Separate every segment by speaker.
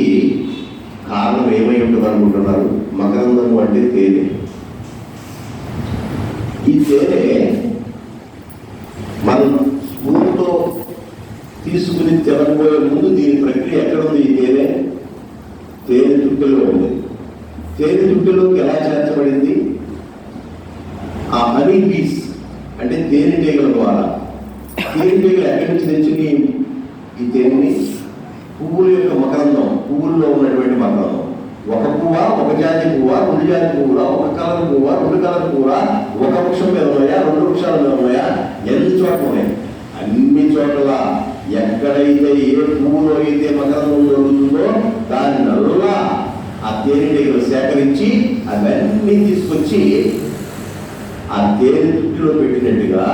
Speaker 1: దానికి కారణం ఏమై ఉంటుంది అనుకుంటున్నారు? మకరందం అంటే తేనె. ఈ తేనె మనం స్పూన్తో తీసుకుని తినబోయే ముందు దీని ప్రక్రియ ఎక్కడ ఉంది ఈ తేనె? తేనె చుట్టలో ఉంది. తేనె చుట్టలోకి ఎలా చేర్చబడింది? ఆ హనీ బీస్ అంటే తేనెటీగల ద్వారా. తేనెటీగలు ఎక్కడి నుంచి తెచ్చింది ఈ తేనెని? పువ్వుల యొక్క మకరందం. పువ్వుల్లో ఉన్నటువంటి మకరందం ఒక పువ్వ ఒక జాతి పువ్వ రెండు జాతి పువ్వుల ఒక కలర్ పువ్వ రెండు కలర్ పువ్వుల ఒక వృక్షం మీద ఉన్నాయా రెండు వృక్షాల మీద ఉన్నాయా? ఎన్ని చోట్ల ఉన్నాయి? అన్ని చోట్ల. ఎక్కడైతే ఏ పువ్వులో అయితే మకరందం దొరుకుతుందో దాని నల్లా ఆ తేనెటీగలు సేకరించి అవన్నీ తీసుకొచ్చి ఆ తేనె చుట్టులో పెట్టినట్టుగా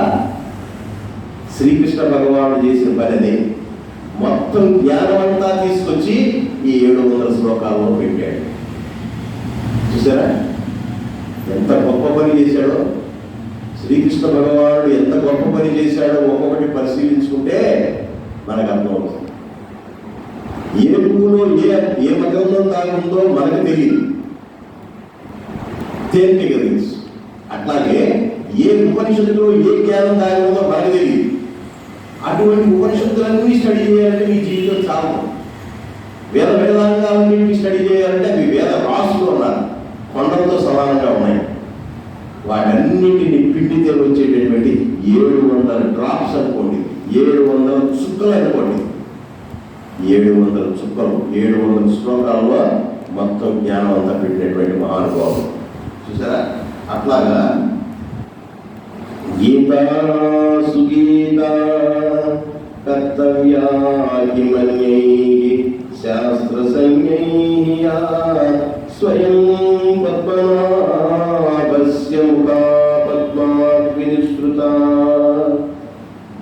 Speaker 1: శ్రీకృష్ణ భగవానుడు చేసిన పని అది మొత్తం జ్ఞానమంతా తీసుకొచ్చి ఈ ఏడు వందల శ్లోకాల్లో పెట్టాడు. చూసారా? ఎంత గొప్ప పని చేశాడో? శ్రీకృష్ణ భగవానుడు ఎంత గొప్ప పని చేశాడో ఒక్కొక్కటి పరిశీలించుకుంటే మనకు అర్థమవుతుంది ఏ పువ్వులో ఏ ఏ మతంలో తాగుందో మనకు తెలియదు. తేనెటీగ తెలుసు. అట్లాగే ఏ ఉపనిషత్తులో ఏ జ్ఞానం దాగుందో మనకు తెలియదు. అటువంటి ఉపనిషత్తులన్నీ స్టడీ చేయాలంటే మీ జీవితం చాలా వేద వేదాంగాలన్నింటినీ స్టడీ చేయాలంటే అవి వేద రాసులు ఉన్నారు కొండలతో సమానంగా ఉన్నాయి. వాటన్నింటిని పిండి వచ్చేటటువంటి ఏడు వందల డ్రాప్స్ అనుకోండి. ఏడు వందల చుక్కలు అనుకోండి. ఏడు వందల చుక్కలు ఏడు వందల శ్లోకాల్లో మొత్తం జ్ఞానం అంతా పెట్టినటువంటి మహానుభావం చూసారా? అట్లాగా గీత సుగీత కర్తవ్యాకి మన్యై స్వయం పద్మనాభస్య ముఖా పద్మాత్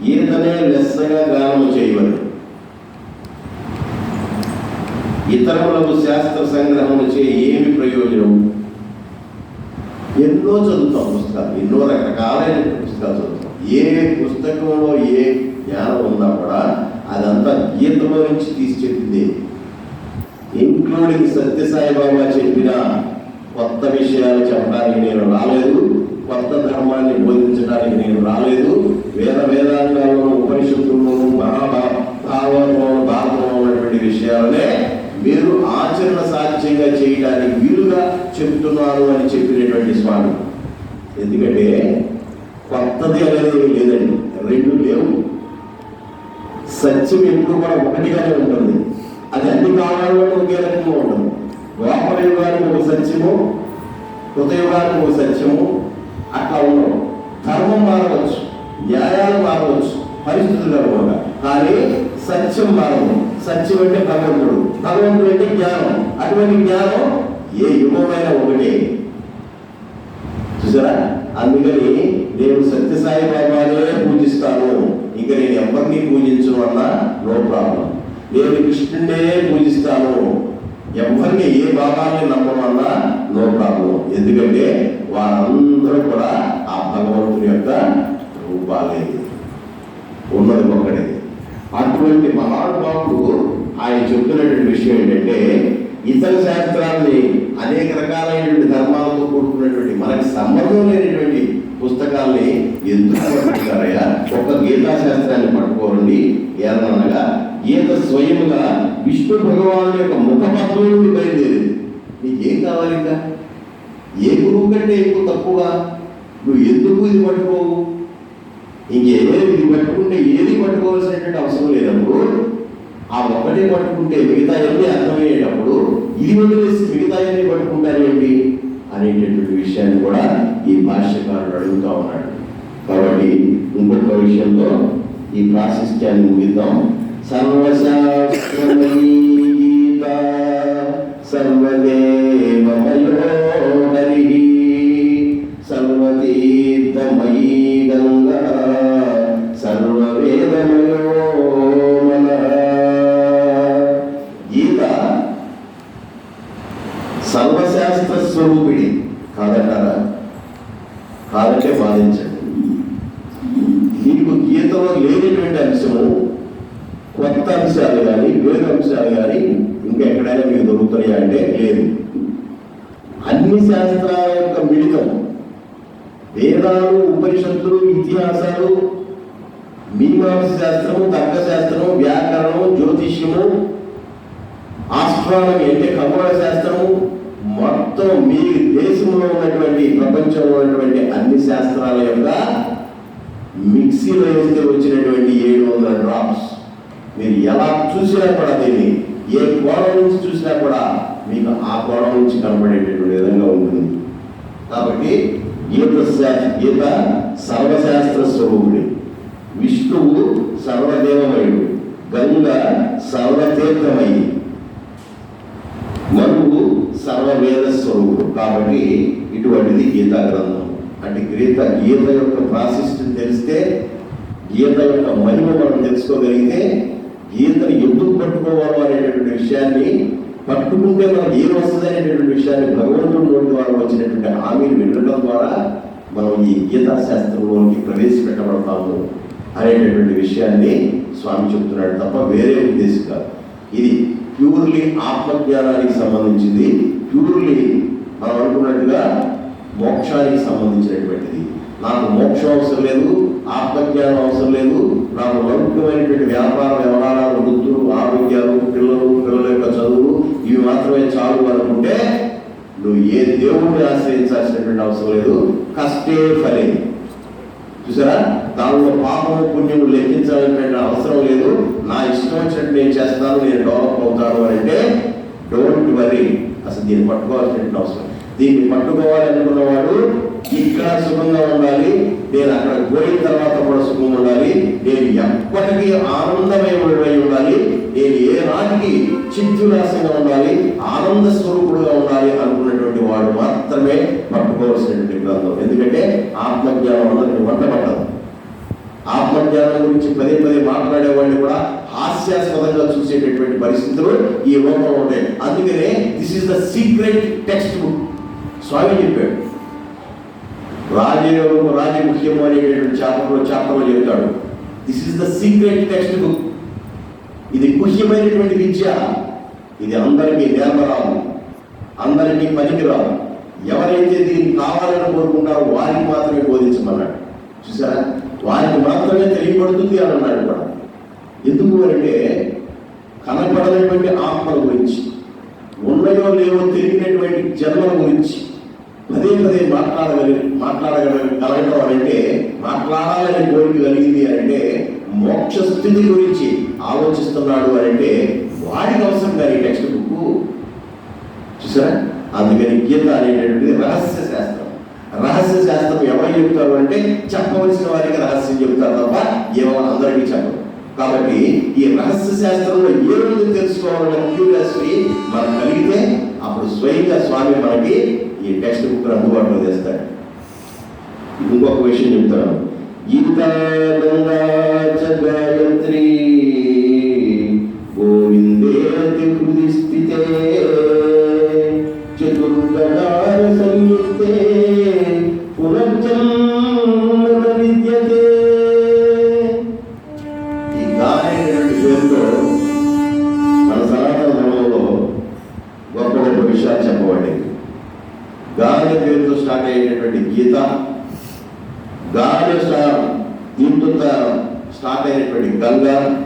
Speaker 1: ఈతనే లెస్సగా గానము చేయవలెను ఇతరులకు శాస్త్ర సంగ్రహము చే ఏమి ప్రయోజనం ఎన్నో చదువుతాం పుస్తకాలు ఎన్నో రకరకాలైన పుస్తకాలు చదువుతాం ఏ పుస్తకంలో ఏ జ్ఞానం ఉన్నా కూడా అదంతా గీతలో నుంచి తీసి చెప్పింది ఇంక్లూడింగ్ సత్యసాయిబాబా చెప్పిన కొత్త విషయాలు చెప్పడానికి నేను రాలేదు కొత్త ధర్మాన్ని బోధించడానికి నేను రాలేదు. వేద వేదాంగాల్లోనూ ఉపనిషత్తుల్లోనూ మహాభావంలో భారతంలో ఉన్నటువంటి విషయాలనే మీరు ఆచరణ సాధ్యంగా చేయడానికి వీలుగా చెప్తున్నారు అని చెప్పినటువంటి స్వామి. ఎందుకంటే కొత్తది అనేది లేదండి రెండు లేవు. సత్యం ఎప్పుడు కూడా ఒకటిగానే ఉంటుంది. అది అన్ని కాలాల్లో ఒకే రకంగా ఉండదు. ద్వాపర యుగానికి ఒక సత్యము హృదయుగానికి ఒక సత్యము అట్లా ఉండవు. ధర్మం మారవచ్చు న్యాయాలు మారవచ్చు పరిస్థితులు కూడా కానీ సత్యం మారదు. సత్యం అంటే భగవంతుడు. భగవంతుడు అంటే జ్ఞానం. అటువంటి జ్ఞానం ఏ యుగమైనా ఒకటే చూసారా? అందుకని నేను సత్యసాయి బాబానే పూజిస్తాను. ఇంకా నేను ఎవరిని పూజించను అన్నా? No problem. నేను కృష్ణుడే పూజిస్తాను ఎవరిని ఏ భావాన్ని నమ్మమన్నా నో ప్రాబ్లం ఎందుకంటే వారందరూ కూడా ఆ భగవంతుని యొక్క రూపాలే. ఉన్నది ఒక్కడే అటువంటి మహానుభావుడు ఆయన చెప్తున్నటువంటి విషయం ఏంటంటే ఇతర శాస్త్రాన్ని అనేక రకాలైనటువంటి ధర్మాలతో కూడుకున్నటువంటి మనకి సంబంధం లేనటువంటి పుస్తకాల్ని ఎందుకు పట్టుకుంటారయ్యా ఒక్క గీతా శాస్త్రాన్ని పట్టుకోరండి. ఏమనగా ఈత స్వయముగా విష్ణు భగవాను యొక్క ముఖపత్రం నుండి బయలుదేరింది. నీకేం కావాలి ఇంకా? ఏ గురువు కంటే ఎక్కువ తక్కువగా? నువ్వు ఎందుకు ఇది పట్టుకోవు? ఇంకేదో ఇది పట్టుకుంటే ఏది పట్టుకోవాల్సినటువంటి అవసరం లేనప్పుడు ఆ ఒక్కటే పట్టుకుంటే మిగతా ఎన్ని అర్థమయ్యేటప్పుడు ఇది వదిలేసి మిగతా ఎన్ని పట్టుకుంటారేంటి అనేటటువంటి విషయాన్ని కూడా ఈ భాష్యకారుడు అడుగుతా ఉన్నాడు. కాబట్టి ఇంకొక విషయంలో ఈ ప్రాశిష్ట్యాన్ని ముగిద్దాం. సర్వశాస్త్రమయీ సర్వదేవమయో హరి సర్వతీర్థమయీ గంగా సర్వవేదమయో మనః గీత సర్వశాస్త్ర స్వరూపిణి కాదంటారా కాదంటే బాధించండి. మీకు గీతలో లేనటువంటి అంశము కొత్త అంశాలు కానీ వేద అంశాలు కానీ ఇంకా ఎక్కడైనా మీకు దొరుకుతున్నాయా అంటే లేదు. అన్ని శాస్త్రాల యొక్క మిళితం వేదాలు ఉపనిషత్తులు ఇతిహాసాలు మీమాంస శాస్త్రము తర్కశాస్త్రము వ్యాకరణము జ్యోతిష్యము ఆస్ట్రానమీ అంటే ఖగోళ శాస్త్రము మొత్తం మీ దేశంలో ఉన్నటువంటి ప్రపంచంలో ఉన్నటువంటి అన్ని శాస్త్రాల యొక్క మిక్సీలో వేస్తే వచ్చినటువంటి ఏడు వందల డ్రాప్స్. మీరు ఎలా చూసినా కూడా దీన్ని ఏ కోణం నుంచి చూసినా కూడా మీకు ఆ కోణం నుంచి కనబడేటటువంటి విధంగా ఉంటుంది. కాబట్టి గీత గీత సర్వశాస్త్ర స్వరూపుడి. విష్ణువు సర్వదేవమయుడు. గంగ సర్వతీర్థమయ్యి మనువు సర్వవేద స్వరూపుడు. కాబట్టి ఇటువంటిది గీతా గ్రంథం. అంటే గీత గీత యొక్క ప్రాశిష్టం తెలిస్తే గీత యొక్క మహిమ మనం తెలుసుకోగలిగితే ఈతను ఎందుకు పట్టుకోవాలి అనేటటువంటి విషయాన్ని పట్టుకుంటే మనకు ఏం వస్తుంది అనేటువంటి విషయాన్ని భగవంతుడి నోటి ద్వారా వచ్చినటువంటి హామీని వినడం ద్వారా మనం ఈ గీతా శాస్త్రంలోకి ప్రవేశపెట్టబడతాము అనేటటువంటి విషయాన్ని స్వామి చెప్తున్నాడు తప్ప వేరే ఉద్దేశం కాదు ఇది ప్యూర్లీ ఆత్మజ్ఞానానికి సంబంధించింది. ప్యూర్లీ మనం అనుకున్నట్టుగా మోక్షానికి సంబంధించినటువంటిది. నాకు మోక్షం అవసరం లేదు ఆత్మజ్ఞానం అవసరం లేదు దేవుణ్ణి ఆశ్రయించాల్సినటువంటి అవసరం లేదు. కష్టే ఫలే. చూసారా? దానిలో పాపము పుణ్యము లెక్కించాలనేటువంటి అవసరం లేదు. నా ఇష్టం వచ్చినట్టు నేను చేస్తాను నేను డెవలప్ అవుతాను అని అంటే డోంట్ వరీ. అసలు దీన్ని పట్టుకోవాల్సినటువంటి అవసరం. దీన్ని పట్టుకోవాలి అనుకున్నవాడు ఇక్కడ సుఖంగా ఉండాలి. నేను అక్కడ పోయిన తర్వాత కూడా సుఖంగా ఉండాలి. నేను ఎప్పటికీ ఆనందమయమై ఉండాలి. నేను ఏ నాటికి చిత్తులాసంగా ఉండాలి ఆనంద స్వరూపుడుగా ఉండాలి అనుకున్నటువంటి వాడు మాత్రమే పట్టుకోవాల్సినటువంటి గ్రంథం. ఎందుకంటే ఆత్మజ్ఞానం అందరికి వంట పట్టదు ఆత్మజ్ఞానం గురించి పదే పదే మాట్లాడేవాడిని కూడా హాస్యాస్పదంగా చూసేటటువంటి పరిస్థితులు ఈ లోకంలో ఉంటాయి. అందుకనే this is the secret text book Swami చెప్పాడు. రాజయోగము రాజముఖ్యము అనేటటువంటి చాప్టర్లో చాప్టర్లో చెబుతాడు. This is the secret text book ఇది గుహ్యమైనటువంటి విద్య. ఇది అందరికీ నేర్మరాదు అందరికీ పనికిరాదు. ఎవరైతే దీన్ని కావాలని కోరుకుంటారో వారికి మాత్రమే బోధించమన్నాడు. చూసారా? వారికి మాత్రమే తెలియబడుతుంది అని అన్నాడు కూడా. ఎందుకు అంటే కనపడనటువంటి ఆత్మల గురించి ఉన్నాయో లేవో తెలియనటువంటి జన్మల గురించి. పదే పదే మాట్లాడగలి మాట్లాడగలగడం అంటే మాట్లాడాలని కోరిక కలిగింది అంటే మోక్ష స్థితి గురించి. ఆలోచిస్తున్నాడు అని అంటే వాడికి అవసరం కానీ ఈ టెక్స్ట్ బుక్ చూసారా? అందుకని గీత అనేటటువంటిది రహస్య శాస్త్రం. రహస్య శాస్త్రం ఎవరు చెప్తారు అంటే చెప్పవలసిన వారికి రహస్యం చెప్తారు తప్ప ఏమో అందరికీ చెప్పరు. కాబట్టి ఈ రహస్య శాస్త్రంలో ఏ రోజు తెలుసుకోవాలన్న క్యూరియాసిటీ? మనకు కలిగితే అప్పుడు స్వయంగా స్వామి మనకి ఈ టెక్స్ట్ బుక్ అందుబాటులో తెస్తాడు. ఇంకొక విషయం చెప్తాను. గీతా గీత గాలి స్టా- దీంతో త- స్టార్ట్ అయినటువంటి గంగా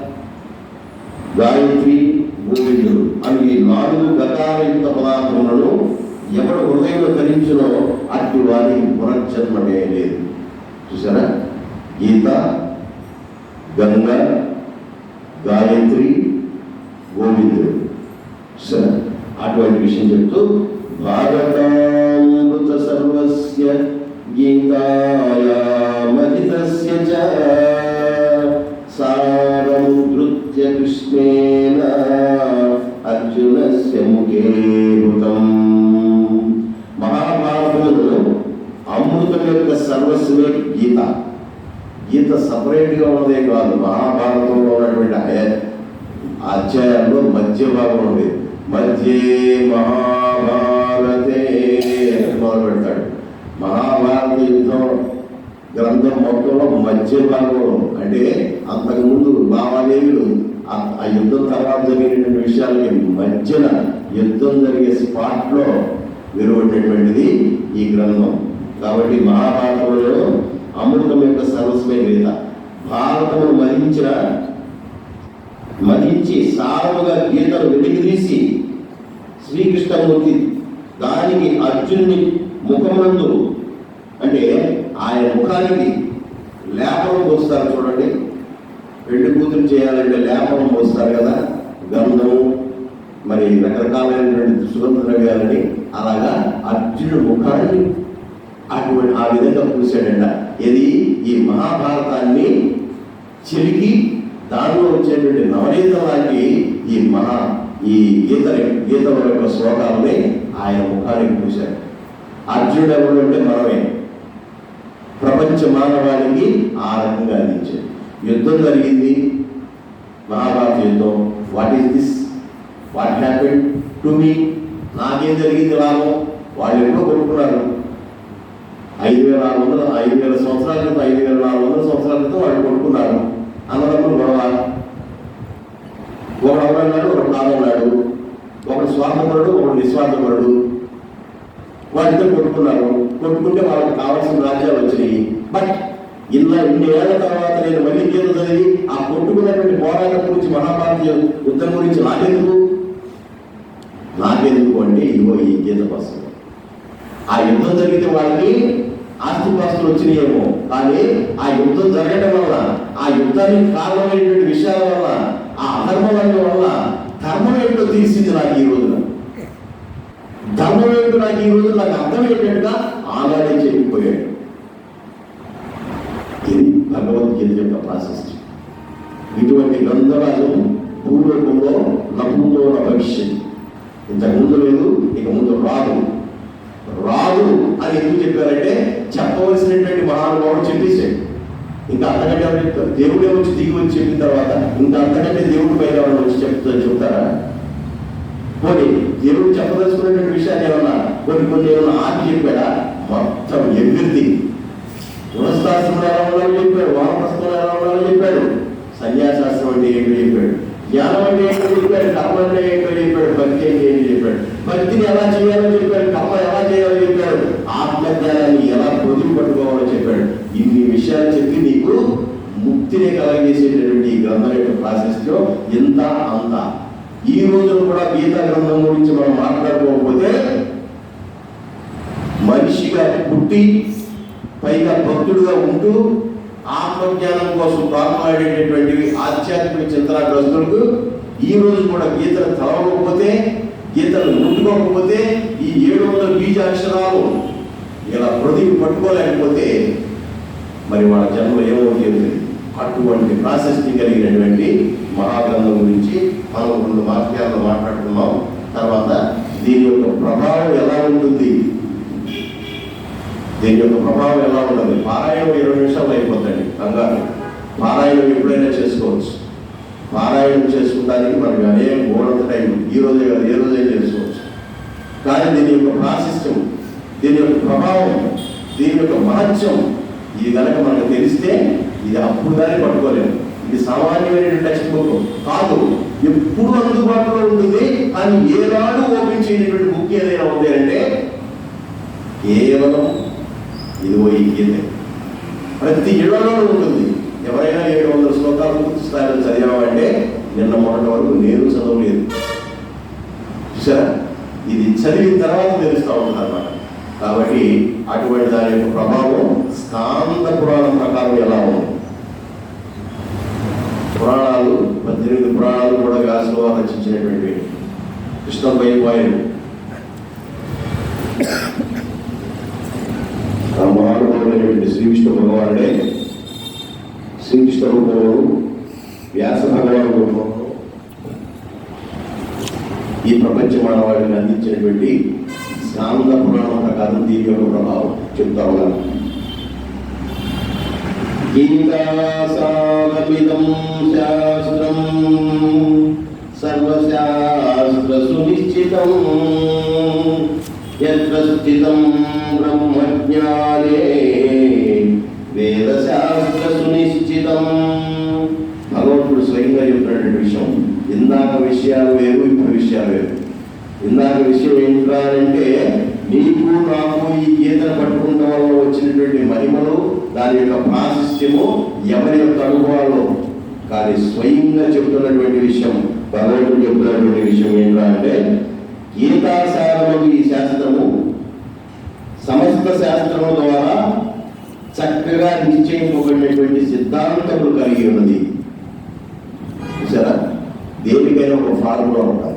Speaker 1: గాయత్రి గోవిందుడు. అని ఈ నాలుగు గతాలయుక్త పదార్థములను ఎవడు హృదయంలో ధరించినో అట్టి వారికి పునర్జన్మమే లేదు. చూసారా గీత గంగ గాయత్రి గోవిందుడు. సరే అటువంటి విషయం చెప్తూ భారతామృత యొక్క గీత. గీత సపరేట్గా ఉన్నదే కాదు మహాభారతంలో ఉన్నటువంటి అయ- మధ్య భాగం ఉంది. మధ్యే మహాభారతే అని మొదలు పెడతాడు. మహాభారత యుద్ధం గ్రంథం మొత్తంలో మధ్య భాగంలో అంటే అంతకుముందు లావాదేవీలు ఆ- ఆ యుద్ధం తర్వాత జరిగినటువంటి విషయాలకి మధ్యన యుద్ధం జరిగే స్పాట్లో వెలువడినటువంటిది ఈ గ్రంథం. కాబట్టి మహాభారతంలో అమృతం యొక్క సర్వస్వమైన గీత భారతమును మరించిన మరించి సారముగా గీతను వెలికి తీసి శ్రీకృష్ణమూర్తి దానికి అర్జునుని ముఖమందు అంటే ఆయన ముఖానికి లేపనం పోస్తారు చూడండి. పెళ్ళి కూతురు చేయాలంటే లేపనం పోస్తారు కదా. గంధం మరి రకరకాలైనటువంటి సుగంధ ద్రవ్యాలని అలాగా అర్జునుడు ముఖాన్ని అటువంటి ఆ విధంగా పూసాడంట ఇది ఈ మహాభారతాన్ని చిలికి దానిలో వచ్చేటువంటి నవనీత లాంటి ఈ మహా ఈ గీత గీతల యొక్క శ్లోకాలని ఆయన ముఖానికి పూశాడు అర్జునుడు ఎవరు అంటే మనమే. ప్రపంచ మానవాళికి ఆ రకంగా అందించాడు యుద్ధం జరిగింది. మహాభారత యుద్ధం. What is this what happen to me నాకేం జరిగింది లాభం? వాళ్ళు ఎప్పుడో కొనుక్కున్నారు. ఐదు వేల ఆరు వందల ఐదు వేల సంవత్సరాల క్రితం ఐదు వేల నాలుగు వందల సంవత్సరాల క్రితం వాళ్ళు కొనుక్కున్నారు. అన్నదమ్ములు గొడవ ఒకడు అవరన్నాడు ఒకడు కాదన్నాడు ఒకడు స్వార్థపరుడు ఒకడు నిస్వార్థపరుడు. వాళ్ళిద్దరు కొట్టుకున్నారు కొట్టుకుంటే వాళ్ళకి కావాల్సిన రాజ్యాలు వచ్చినాయి. బట్ ఇలా ఇన్ని ఏళ్ళ తర్వాత నేను మళ్ళీ గీత చదివి ఆ కొట్టుకున్నటువంటి పోరాటం గురించి మహాభారత యుద్ధం గురించి నాకెందుకు? నాకెందుకు అంటే ఇదిగో ఈ గీత కోసం ఆ యుద్ధం జరిగితే వాళ్ళకి ఆస్తిపాస్తులు వచ్చినాయేమో. కానీ ఆ యుద్ధం జరగడం వల్ల ఆ యుద్ధానికి కారణమైనటువంటి విషయాల వల్ల ఆ అధర్మం వల్ల ధర్మం ఏంటో తీసింది నాకు ఈ రోజున. ధర్మం ఏంటో నాకు ఈ రోజు నాకు అర్థమయ్యేటట్టుగా ఆనాడే చెప్పిపోయాడు. ఇది భగవద్గీత యొక్క ప్రాసెస్. ఇటువంటి గ్రంథరాలు పూర్వకంలో నభూతో భవిష్యత్ ఇంతకు ముందు లేదు ఇక ముందు రాదు. ఎందుకు చెప్పారంటే చెప్పవలసినటువంటి మహానుభావుడు చెప్పేశాడు. ఇంకా అంతకంటే ఎవరు చెప్తారు? దేవుడే వచ్చి దిగి వచ్చి చెప్పిన తర్వాత ఇంకా అంతకంటే దేవుడు పైన వాళ్ళు వచ్చి చెప్తా చెప్తారా? పోనీ దేవుడు చెప్పదలుచుకున్నటువంటి విషయాన్ని ఏమన్నా కొన్ని కొన్ని ఏమన్నా ఆపి చెప్పాడా? మొత్తం ఎవ్రీథింగ్. గుణశాస్త్రం ఎలా ఉండాలో చెప్పాడు వానప్రస్థం ఎలా ఉండాలో చెప్పాడు. సన్యాసాస్త్రం అంటే ఏంటో చెప్పాడు. జ్ఞానం అంటే ఏంటో చెప్పాడు కర్మ అంటే ఏంటో చెప్పాడు భక్తి అంటే ఏంటో చెప్పాడు. భక్తిని ఎలా చేయాలో చెప్పాడు కర్మ ఎలా ఆత్మజ్ఞానాన్ని ఎలా పొదుపు పట్టుకోవాలో చెప్పాడు. ఇన్ని విషయాలు చెప్పి నీకు ముక్తిని కలగజేసేటటువంటి గ్రంథం యొక్క ప్రాసెస్లో ఎంత అంత? ఈ రోజున కూడా గీతా గ్రంథం గురించి మనం మాట్లాడుకోకపోతే మనిషిగా పుట్టి పైగా భక్తుడుగా ఉంటూ ఆత్మజ్ఞానం కోసం ప్రారంభమయ్యేటటువంటి ఆధ్యాత్మిక చింతనాగ్రస్తులకు ఈ రోజు కూడా గీతలు చదవకపోతే గీతలు ముట్టుకోకపోతే ఈ ఏడు వందల బీజాక్షరాలు ఇలా హృదయం పట్టుకోలేకపోతే మరి వాళ్ళ జన్మ ఏమవుతుంది? అటువంటి ప్రాశస్తి కలిగినటువంటి మహాగ్రంథం గురించి మనం రెండు వాక్యాలను మాట్లాడుకున్నాం. తర్వాత దీని యొక్క ప్రభావం ఎలా ఉంటుంది? దీని యొక్క ప్రభావం ఎలా ఉంటుంది? పారాయణం ఇరవై నిమిషాలు అయిపోతుంది కంగారు పారాయణం ఎప్పుడైనా చేసుకోవచ్చు. పారాయణం చేసుకోవడానికి మనకి అనేక గోడంత టైం. ఈ రోజే కాదు ఏ రోజైనా చేసుకోవచ్చు. కానీ దీని యొక్క ప్రాశస్త్యం దీని యొక్క ప్రభావం దీని యొక్క మహత్యం ఇది కనుక మనకు తెలిస్తే ఇది అప్పుడు కానీ పట్టుకోలేము ఇది సామాన్యమైన టెక్స్ట్ బుక్ కాదు ఎప్పుడు అందుబాటులో ఉంటుంది అని ఏనాడు ఓపెన్ చేయనటువంటి బుక్ ఏదైనా ఉంది అంటే కేవలం ఇదిగో ఈ గీత. ప్రతి ఇళ్ళలోనూ ఉంటుంది. ఎవరైనా ఏడు వందల శ్లోకాలు పూర్తి స్థాయిలో చదివామంటే నిన్న మొన్నటి వరకు నేను చదవలేదు. చూసారా? ఇది చదివిన తర్వాత తెలుస్తూ ఉంటుంది అన్నమాట. కాబట్టి అటువంటి దాని యొక్క ప్రభావం స్కాంద పురాణం ప్రకారం ఎలా ఉంది? పురాణాలు పద్దెనిమిది పురాణాలు కూడా వ్యాసులు వారు రచించినటువంటి కృష్ణ బైపాయలు ఆ మహానుభావుడైనటువంటి శ్రీకృష్ణ భగవానుడే. శ్రీకృష్ణ రూపంలో వ్యాస భగవాను రూపంలో ఈ ప్రపంచ మానవాళిని అందించినటువంటి స్నాంద పురాణం ప్రకారం దీని యొక్క ప్రభావం చెప్తా ఉన్నాను గీతాసారమిదం శాస్త్రం సర్వశాస్త్ర సునిశ్చితం యత్ర స్థితం బ్రహ్మజ్ఞానే వేదశాస్త్ర సునిశ్చితం భగవంతుడు స్వయంగా చెప్పినటువంటి విషయం ఇందాక విషయాలు వేరు ఇప్పుడు విషయాలు వేరు. ఇందాక విషయం ఏంటి అంటే నీకు నాకు ఈ గీతను పట్టుకున్న వల్ల వచ్చినటువంటి మహిమలు దాని యొక్క ప్రాశస్త్యము ఎవరి యొక్క అనుభవాలు కానీ స్వయంగా చెప్తున్నటువంటి విషయం భగవంతుడు చెప్తున్నటువంటి విషయం ఏంటంటే అంటే గీతాసారము ఈ శాస్త్రము సమస్త శాస్త్రము ద్వారా చక్కగా నిశ్చయింపబడినటువంటి సిద్ధాంతములు కలిగి ఉన్నది. సరే దేనికైనా ఒక ఫార్ములా ఉంటాం.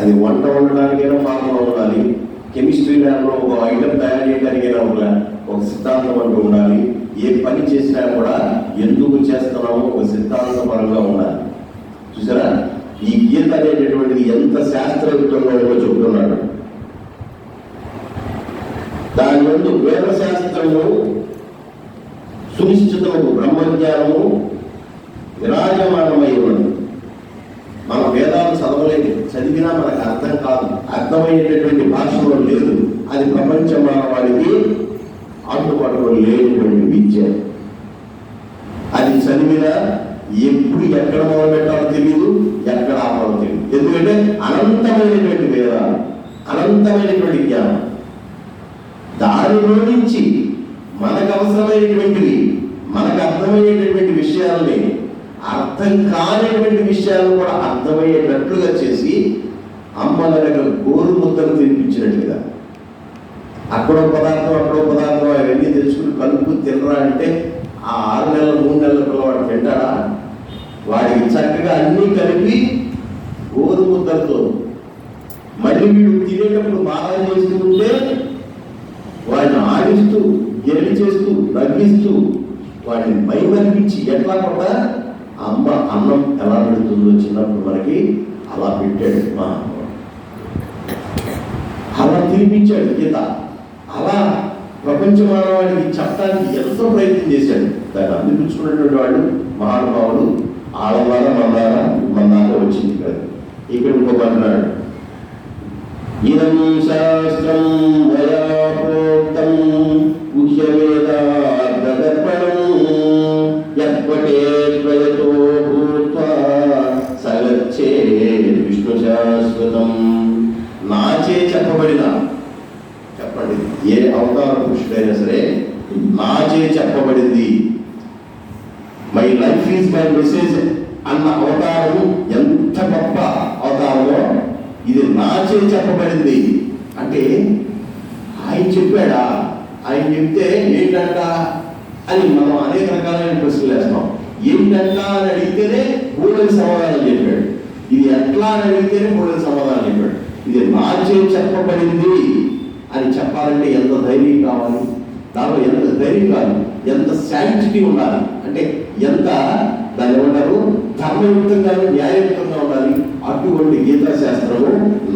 Speaker 1: అది వంట వండడానికైనా ఫార్ములా ఉండాలి. కెమిస్ట్రీ ల్యాబ్లో ఒక ఐటమ్ తయారు చేయడానికైనా ఒక ఒక సిద్ధాంతం అంటూ ఉండాలి. ఏ పని చేసినా కూడా ఎందుకు చేస్తున్నామో ఒక సిద్ధాంత పరంగా ఉండాలి. చూసారా? ఈ గీత అనేటటువంటిది ఎంత శాస్త్రయుక్తంగా ఉందో చెబుతున్నాడు దాని ముందు వేద శాస్త్రము సునిశ్చితము బ్రహ్మజ్ఞానము విరాజమానమై ఉన్నది. మన వేదాలు చదవలేదు చదివినా మనకు అర్థం కాదు అర్థమయ్యేటటువంటి భాషలో లేదు. అది ప్రపంచ మానవాడికి అందుబాటులో లేనటువంటి విద్య. అది చదివినా ఎప్పుడు ఎక్కడ మొదలు పెట్టాలో తెలియదు ఎక్కడ ఆపాలో తెలియదు ఎందుకంటే అనంతమైనటువంటి వేదాలు అనంతమైనటువంటి జ్ఞానం దానిలో నుంచి మనకు అవసరమైనటువంటివి మనకు అర్థమయ్యేటటువంటి విషయాల్ని అర్థం కానిటువంటి విషయాలు కూడా అర్థమయ్యేటట్లుగా చేసి అమ్మలనక గోరు ముద్దలు తినిపించినట్లుగా. అక్కడో పదార్థం అక్కడో పదార్థం అవన్నీ తెచ్చుకుని కలుపు తినరా అంటే ఆ ఆరు నెలల మూడు నెలల పిల్లవాడు తింటాడా? వాడికి చక్కగా అన్నీ కలిపి గోరు ముద్దలతో మళ్ళీ వీడు తినేటప్పుడు బాగా చేస్తూ ఉంటే వాడిని ఆడిస్తూ గెలి చేస్తూ నవ్విస్తూ వాడిని మైమరిపించి ఎట్లా కూడా అమ్మ అన్నం ఎలా పెడుతుందో చిన్నప్పుడు మనకి అలా పెట్టాడు మా అలా తినిపించాడు గీత. అలా ప్రపంచ మానవాడికి చట్టానికి ఎంతో ప్రయత్నం చేశాడు. దాన్ని అందిపించుకున్నటువంటి వాళ్ళు మహానుభావుడు వాళ్ళ ద్వారా మన ద్వారా మన దాకా వచ్చింది కదా ఇక్కడ ఇంకొక అంటున్నాడు ఇదం శాస్త్రం మయా అవతార పురుషుడైనా సరే నాచే చెప్పబడింది. My life is my message అన్న అవతారము ఎంత గొప్ప అవతారమో ఇది నాచే చెప్పబడింది. అంటే ఆయన చెప్పాడా? ఆయన చెప్తే ఏంటంట అని మనం అనేక రకాలైన ప్రశ్నలు వేస్తాం. ఏంటంట అని అడిగితేనే మూడని సమాధానం చెప్పాడు. ఇది ఎట్లా అని అడిగితేనే మూడని సమాధానం చెప్పాడు. ఇది నాచే చెప్పబడింది. అని చెప్పాలంటే ఎంత ధైర్యం కావాలి? దానిలో ఎంత ధైర్యం కాదు ఎంత శాంటిటీ ఉండాలి? అంటే ఎంత దాని ఏమంటారు? ధర్మయుక్తంగా న్యాయయుక్తంగా ఉండాలి? అటువంటి గీతా శాస్త్రము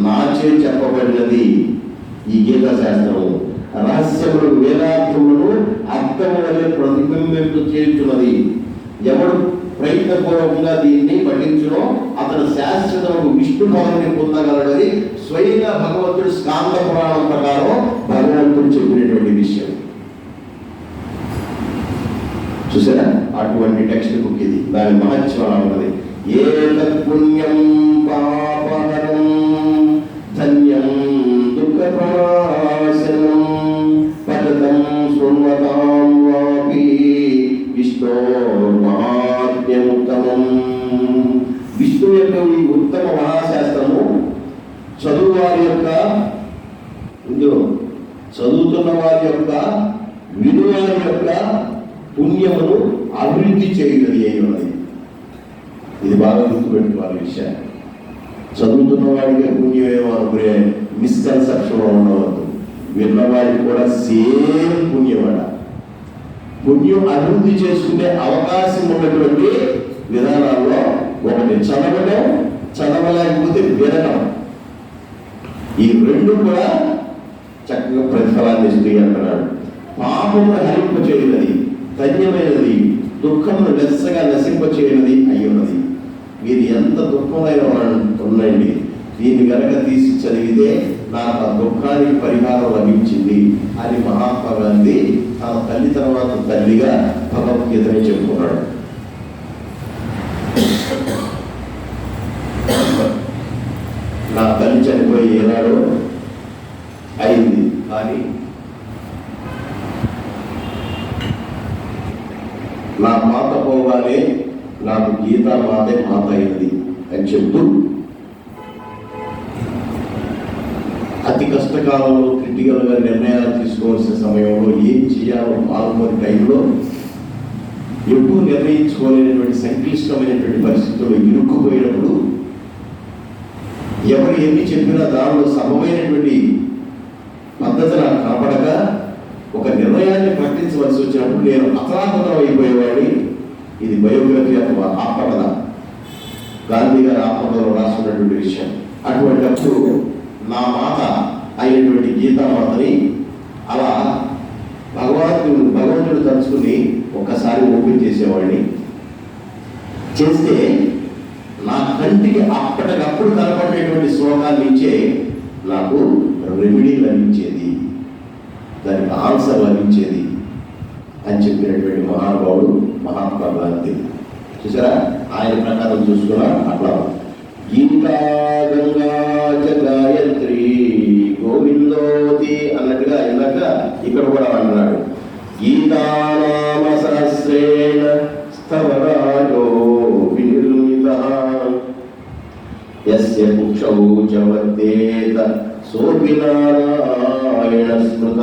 Speaker 1: నాచే చెప్పబడినది. ఈ గీతా శాస్త్రము రహస్యములు వేదార్థములను అర్థము వలె ప్రతిబింబింపు చేయుచున్నది. ఎవడు ప్రయత్నపూర్వకంగా దీన్ని పఠించడం అతను శాశ్వతము విష్ణు భావాన్ని పొందగలడని స్వయంగా భగవంతుడు స్కాంత పురాణం ప్రకారం భగవంతుడు చెప్పినటువంటి విషయం. చూసారా? అటువంటి టెక్స్ట్ బుక్ ఇది. దాని మహత్యం ఉన్నది ఏ పుణ్యం పుణ్యమేమో అనుకునే మిస్కన్సెప్షన్లో ఉండవద్దు విన్నవారికి కూడా సేమ్ పుణ్యమట. పుణ్యం అభివృద్ధి చేసుకునే అవకాశం ఉన్నటువంటి విధానాల్లో ఒకటి చదవడం చదవలేకపోతే వినడం ఈ రెండు కూడా చక్కగా ప్రతిఫలాన్ని ఇస్తాయి అంటున్నాడు. పాపము హరింప చేయనది ధన్యమైనది దుఃఖమును లెస్సగా నశింప చేయనది అయ్యున్నది. ఉన్నది మీరు ఎంత దుఃఖమైన ఉన్నాయండి? దీన్ని కనుక తీసి చదివితే నాకు ఆ దుఃఖానికి పరిహారం లభించింది అని మహాత్మా గాంధీ తన తల్లి తర్వాత తల్లిగా భగవద్గీతని చెప్పుకున్నాడు. నా తల్లి చనిపోయి ఏనాడు అయింది కానీ నా మాత పోవాలి నాకు గీత మాతే మాత అయింది అని చెప్తూ అతి కష్టకాలంలో క్రిటికల్గా నిర్ణయాలు తీసుకోవాల్సిన సమయంలో ఏం చేయాలో పాల్గొని టైంలో ఎప్పుడు నిర్ణయించుకోలేనటువంటి సంక్లిష్టమైనటువంటి పరిస్థితుల్లో ఇరుక్కుపోయినప్పుడు ఎవరు ఎన్ని చెప్పినా దానిలో సమమైనటువంటి పద్ధతి నాకు కనపడక ఒక నిర్ణయాన్ని ప్రకటించవలసి వచ్చినప్పుడు నేను అతలాకుతం అయిపోయేవాడిని ఇది బయోగ్రఫీ అథవా ఆత్మకథ గాంధీ గారు ఆత్మకథలో రాసుకున్నటువంటి విషయం. అటువంటి అప్పుడు నా మాత అయినటువంటి గీతామాతని అలా భగవంతుడు భగవంతుడు తలుచుకుని ఒక్కసారి ఓపెన్ చేసేవాడిని. చేస్తే నా కంటికి అప్పటికప్పుడు కనపడేటువంటి శ్లోకాల నుంచే నాకు రెమెడీ లభించేది. దానికి ఆన్సర్ లభించేది అని చెప్పినటువంటి మహానుభావుడు మహాత్మా గాంధీ. చూసారా? ఆయన ప్రకారం చూసుకున్నా అట్లా. గీతా గంగా గోవిందోతి అన్నట్టుగా ఇందాక ఇక్కడ కూడా అన్నాడు గీతానామ సహస్రేణ స్థవరాజో వినిర్మిత. యస్య కుక్షౌ చ వర్తేత సోపి నారాయణ స్మృత.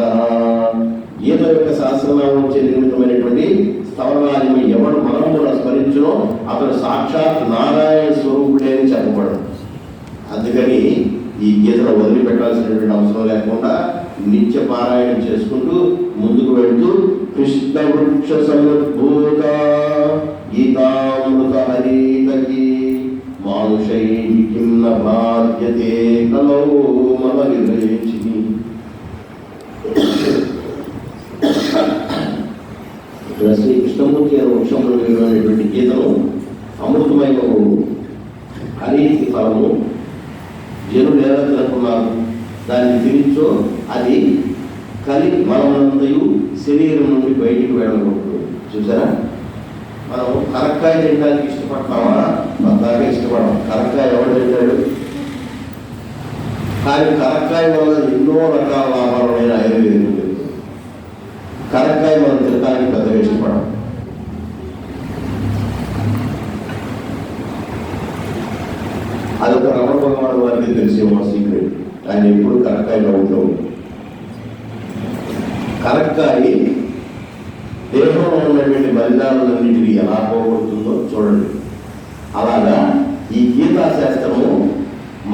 Speaker 1: గీత యొక్క శాస్త్రనామం చే నిర్మితమైనటువంటి స్థవరాజుని ఎవడు మనమున స్మరించునో అతడు సాక్షాత్ నారాయణ స్వరూపుడే అని చెప్పబడు. అందుకని ఈ పెట్టాల్సినటువంటి అవసరం లేకుండా నిత్య పారాయణం చేసుకుంటూ ముందుకు వెళ్తూ కృష్ణ వృక్ష సమద్భూత గీతామృత హరితకి మానుషై కిం న బాధ్యతే కలౌ మమ విరచి శ్రీ కృష్ణమూర్తి గారి వృక్షంలో అనేటువంటి గీతను అమృతమైన హరి ఫలము దాన్ని తినించో అది కలి మనమంతయు శరీరం నుండి బయటికి వెళ్ళకూడదు చూసారా? మనం కరక్కాయ తినడానికి ఇష్టపడతామా? బత్తాగా ఇష్టపడతాం. కరక్కాయ ఎవరు తింటాడు? కానీ కరక్కాయ వల్ల ఎన్నో రకాల లాభాలు నేను ఆయుర్వేదం చెప్తుంది కరక్కాయ మనం తినడానికి పెద్దగా ఇష్టపడం అదొక రమణ భగవాన్ వారికి తెలిసేమో సీక్రెట్ ఆయన ఎప్పుడు కరక్కాయ నవ్వుతూ ఉంటాడు. కరక్కాయ దేహంలో ఉన్నటువంటి బలిదానాలన్నింటినీ ఎలా పోగొడుతుందో చూడండి అలాగా ఈ గీతా శాస్త్రము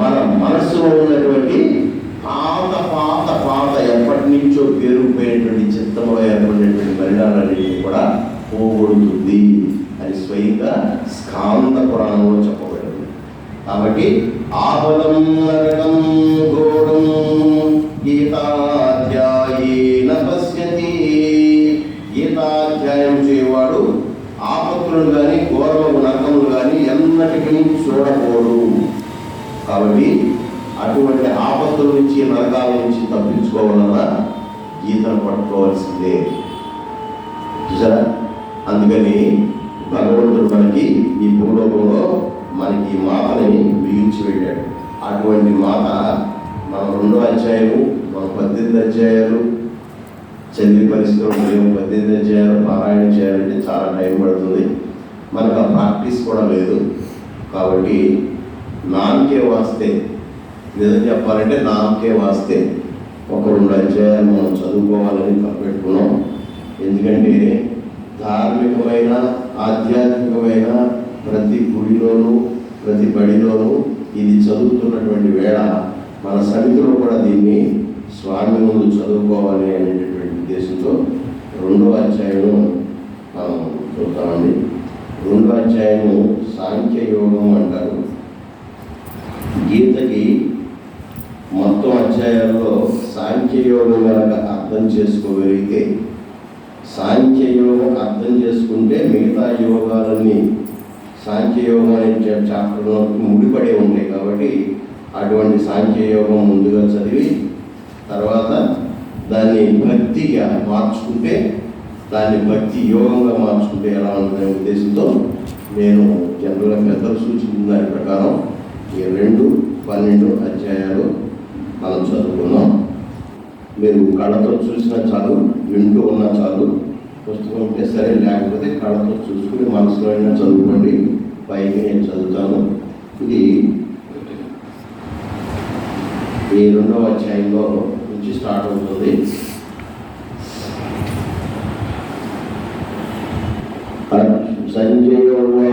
Speaker 1: మన మనస్సులో ఉన్నటువంటి పాత పాత పాత ఎప్పటి నుంచో పేరుకుపోయినటువంటి చిత్తంలో ఏర్పడినటువంటి పరిణామాలన్నింటినీ కూడా పోగొడుతుంది అని స్వయంగా స్కాంద పురాణంలో చెప్పబడింది కాబట్టి ఆపదం నరకం ఘోరం గీతాధ్యాయేన పశ్యతి గీతాధ్యాయం చేయవాడు ఆపత్తులను కానీ ఘోరము నరకములు కానీ ఎన్నటికీ చూడకూడదు. కాబట్టి అటువంటి ఆపత్తుల నుంచి నరకాల నుంచి తప్పించుకోవాలన్నా గీతను పట్టుకోవాల్సిందే. చూసారా? అందుకని భగవంతుడు మనకి ఈ భూలోకంలో మనకి ఈ మాతని బిగించి వెళ్ళాడు అటువంటి మాత మన రెండో అధ్యాయము మన పద్దెనిమిది అధ్యాయాలు చదివే పరిస్థితులు మేము పద్దెనిమిది అధ్యాయాలు పారాయణ చేయాలంటే చాలా టైం పడుతుంది. మనకు ఆ ప్రాక్టీస్ కూడా లేదు. కాబట్టి నామకే వాస్తే. నిజం చెప్పాలంటే నామకే వాస్తే. ఒక రెండు అధ్యాయాలు మనం చదువుకోవాలని తప్పెట్టుకున్నాం ఎందుకంటే ధార్మికమైన ఆధ్యాత్మికమైన ప్రతి గుడిలోనూ ప్రతి బడిలోనూ ఇది చదువుతున్నటువంటి వేళ మన సమితిలో కూడా దీన్ని స్వామి ముందు చదువుకోవాలి అనేటటువంటి ఉద్దేశంతో రెండో అధ్యాయము మనం చూద్దామండి. రెండో అధ్యాయము సాంఖ్య యోగం అంటారు గీతకి మొత్తం అధ్యాయాల్లో సాంఖ్యయోగం కనుక అర్థం చేసుకోగలిగితే సాంఖ్యయోగం అర్థం చేసుకుంటే మిగతా యోగాలన్నీ సాంఖ్యయోగం అనే చాప్టర్లో ముడిపడే ఉంటాయి కాబట్టి అటువంటి సాంఖ్యయోగం ముందుగా చదివి తర్వాత దాన్ని భక్తిగా మార్చుకుంటే దాన్ని భక్తి యోగంగా మార్చుకుంటే ఎలా ఉంటుందనే ఉద్దేశంతో నేను జనరల్గా పెద్దలు సూచించిన దాని ప్రకారం ఈ రెండు పన్నెండు అధ్యాయాలు మనం చదువుకున్నాం. మీరు కళ్ళతో చూసినా చాలు వింటూ ఉన్నా చాలు. పుస్తకం ఉంటే సరే లేకపోతే కళ్ళతో చూసుకుని మనసులో అయినా చదువుకోండి. పైకి నేను చదువుతాను. ఇది ఈ రెండవ అధ్యాయంలో నుంచి స్టార్ట్ అవుతుంది. and away.